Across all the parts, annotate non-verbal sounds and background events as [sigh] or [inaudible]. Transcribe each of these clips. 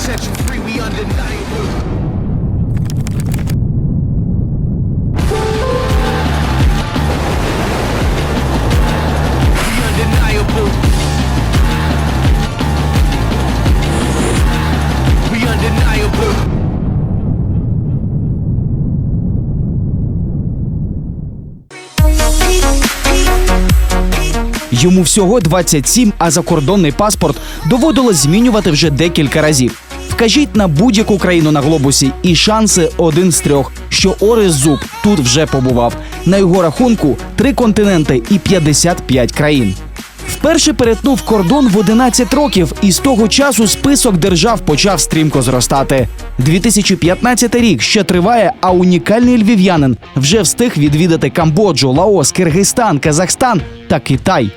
set you free, we undeniable. Йому всього 27, а закордонний паспорт доводилось змінювати вже декілька разів. Вкажіть на будь-яку країну на глобусі, і шанси один з трьох, що Орес Зуб тут вже побував. На його рахунку три континенти і 55 країн. Вперше перетнув кордон в 11 років, і з того часу список держав почав стрімко зростати. 2015 рік ще триває, а унікальний львів'янин вже встиг відвідати Камбоджу, Лаос, Киргизстан, Казахстан та Китай.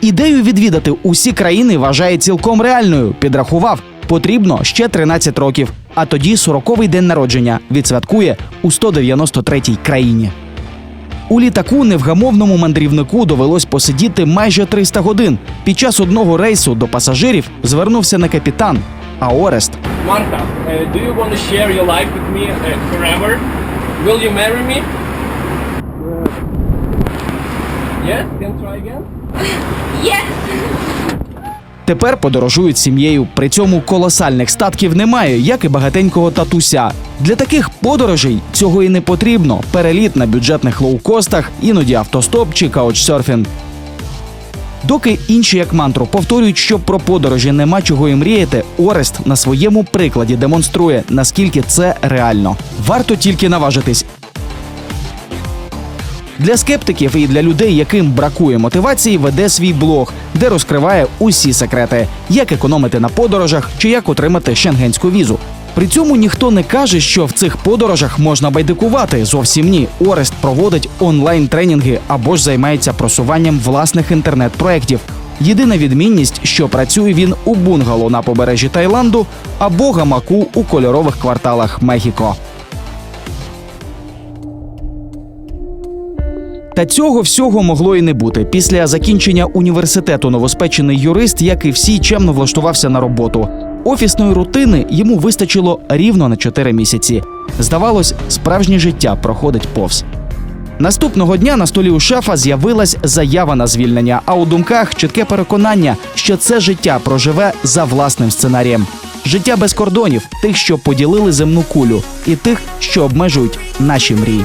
Ідею відвідати усі країни вважає цілком реальною. Підрахував, потрібно ще 13 років. А тоді 40-й день народження відсвяткує у 193-й країні. У літаку невгамовному мандрівнику довелось посидіти майже 300 годин. Під час одного рейсу до пасажирів звернувся не капітан, а Орест. Marta, uh, do you want to share your life with me uh, forever? Will you marry me? Yeah? Can try again? [laughs] Тепер подорожують сім'єю. При цьому колосальних статків немає, як і багатенького татуся. Для таких подорожей цього і не потрібно. Переліт на бюджетних лоукостах, іноді автостоп чи каучсерфінг. Доки інші як мантру повторюють, що про подорожі нема чого і мріяти, Орест на своєму прикладі демонструє, наскільки це реально. Варто тільки наважитись. Для скептиків і для людей, яким бракує мотивації, веде свій блог, де розкриває усі секрети, як економити на подорожах чи як отримати шенгенську візу. При цьому ніхто не каже, що в цих подорожах можна байдикувати. Зовсім ні. Орест проводить онлайн тренінги або ж займається просуванням власних інтернет-проєктів. Єдина відмінність, що працює він у бунгало на побережжі Таїланду або гамаку у кольорових кварталах Мехіко. Та цього всього могло і не бути. Після закінчення університету новоспечений юрист, як і всі, чемно влаштувався на роботу. Офісної рутини йому вистачило рівно на 4 місяці. Здавалось, справжнє життя проходить повз. Наступного дня на столі у шефа з'явилась заява на звільнення, а у думках чітке переконання, що це життя проживе за власним сценарієм. Життя без кордонів, тих, що поділили земну кулю, і тих, що обмежують наші мрії.